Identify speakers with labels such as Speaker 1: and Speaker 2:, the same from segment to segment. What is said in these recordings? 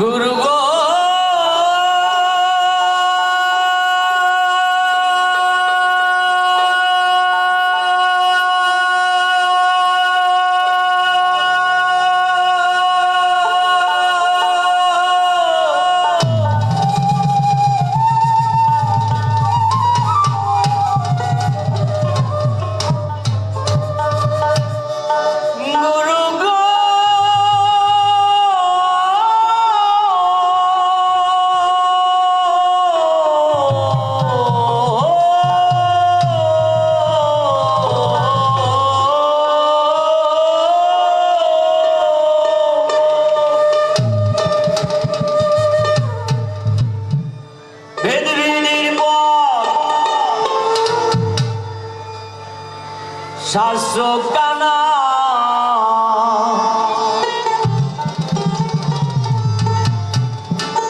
Speaker 1: Guru শাস্ত্র কানা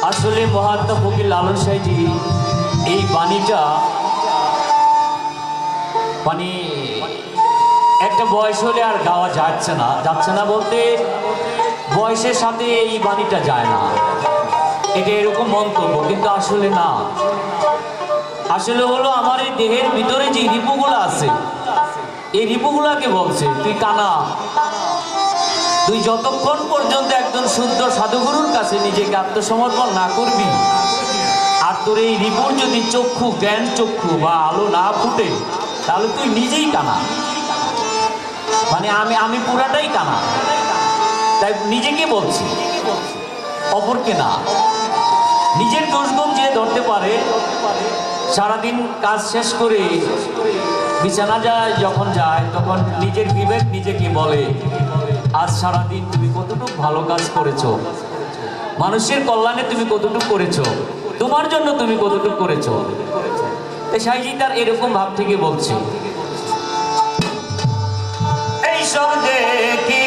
Speaker 1: আসলে মহাত্মা ফকির লালন সাহেজি এই বাণীটা মানে একটা বয়স হলে আর গাওয়া যাচ্ছে না। যাচ্ছে না বলতে বয়সের সাথে এই বাণীটা যায় না। এটা এরকম মন্তব্য, কিন্তু আসলে না। আসলে হলো আমার এই দেহের ভিতরে যে রিপুগুলো আছে এই রিপুগুলাকে বলছে, তুই কানা তুই যতক্ষণ পর্যন্ত একজন শুদ্ধ সাধুগুরুর কাছে নিজেকে আত্মসমর্পণ না করবি, আর তোর এই রিপুর যদি চক্ষু, জ্ঞান চক্ষু বা আলো না ফুটে, তাহলে তুই নিজেই কানা। মানে আমি আমি পুরাটাই কানা। তাই নিজেকে বলছি, অপরকে না। নিজের দোষগুণ যে ধরতে পারে, সারাদিন কাজ শেষ করে বিছানা যায়, যখন যায়, তখন নিজের বিবেক নিজেকে বলে, আজ সারাদিন তুমি কতটুকু ভালো কাজ করেছ? মানুষের কল্যাণে তুমি কতটুকু করেছ? তোমার জন্য তুমি কতটুকু করেছ? সাইজি তার এরকম ভাব থেকে বলছে এইসব দেখি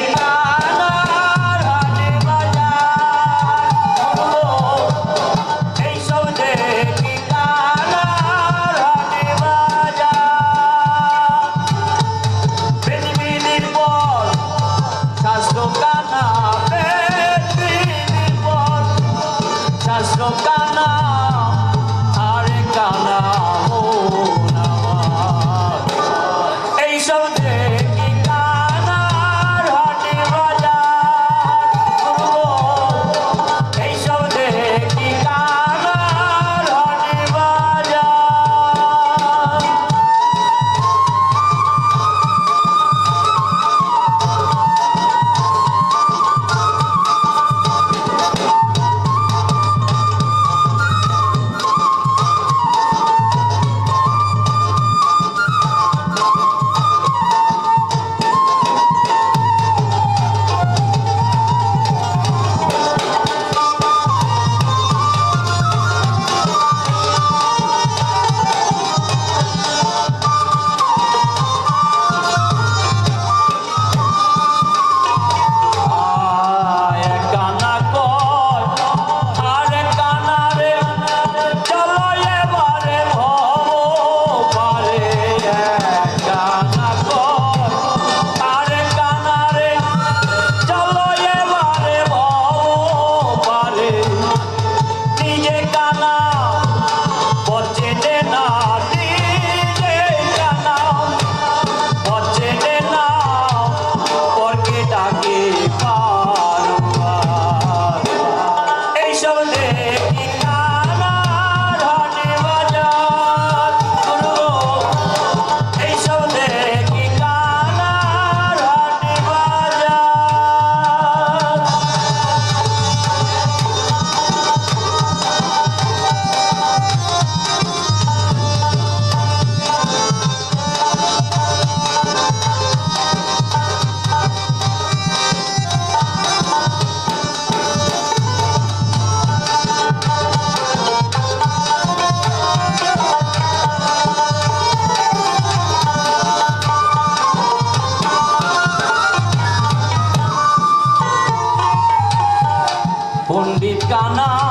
Speaker 1: কানা